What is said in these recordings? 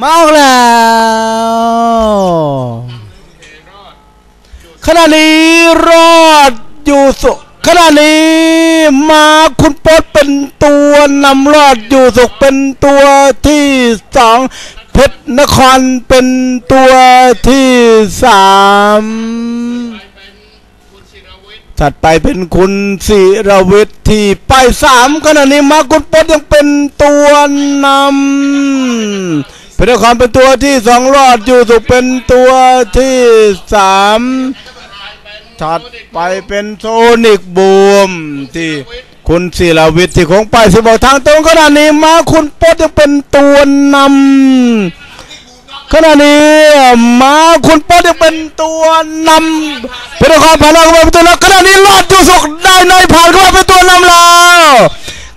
มาออกแล้วขณะนี้รอดอยู่สุขณะนี้มาคุณป๊ดเป็นตัวนำรอดอยู่สุขเป็นตัวที่สองเพชรนครเป็นตัวที่สามถัดไปเป็นคุณศิรวิทย์ที่ไปสามขณะนี้มาคุณป๊ดยังเป็นตัวนำ พชรนครเป็นตัวที่สองรอดอยู่สุขเป็นตัวที่สามถัดไปเป็นโซนิกบูมที่คุณศิลวิทย์ที่คงไปสิบอกทางตรงขณะนี้มาคุณป๊ดยังเป็นตัวนำขณะนี้มาคุณป๊ดยังเป็นตัวนำเพชรนครผ่านเข้ามาเป็นตัวแล้วขณะนี้รอดอยู่สุขได้ในผ่านเข้ามาเป็นตัวนำแล้ว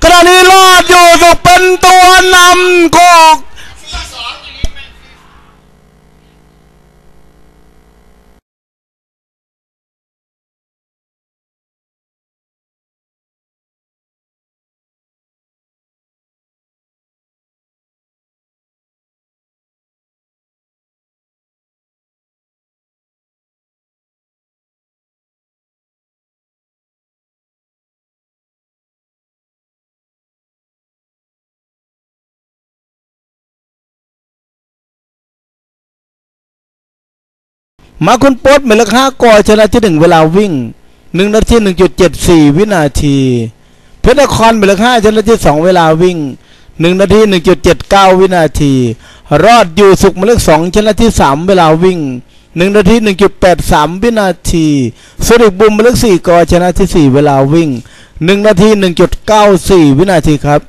ขณะนี้รอดอยู่สุขเป็นตัวนำก็ มาคุณโป๊ดหมายเลขห้ากอชนะที่หนึ่งเวลาวิ่งหนึ่งนาทีหนึ่งจุดเจ็ดสี่วินาที เพชรนครหมายเลขห้าชนะที่สองเวลาวิ่งหนึ่งนาทีหนึ่งจุดเจ็ดเก้าวินาที รอดอยู่สุขหมายเลขสองชนะที่สามเวลาวิ่งหนึ่งนาทีหนึ่งจุดแปดสามวินาทีสุริบุมหมายเลขสี่กอชนะที่สี่เวลาวิ่งหนึ่งนาทีหนึ่งจุดเก้าสี่วินาทีครับ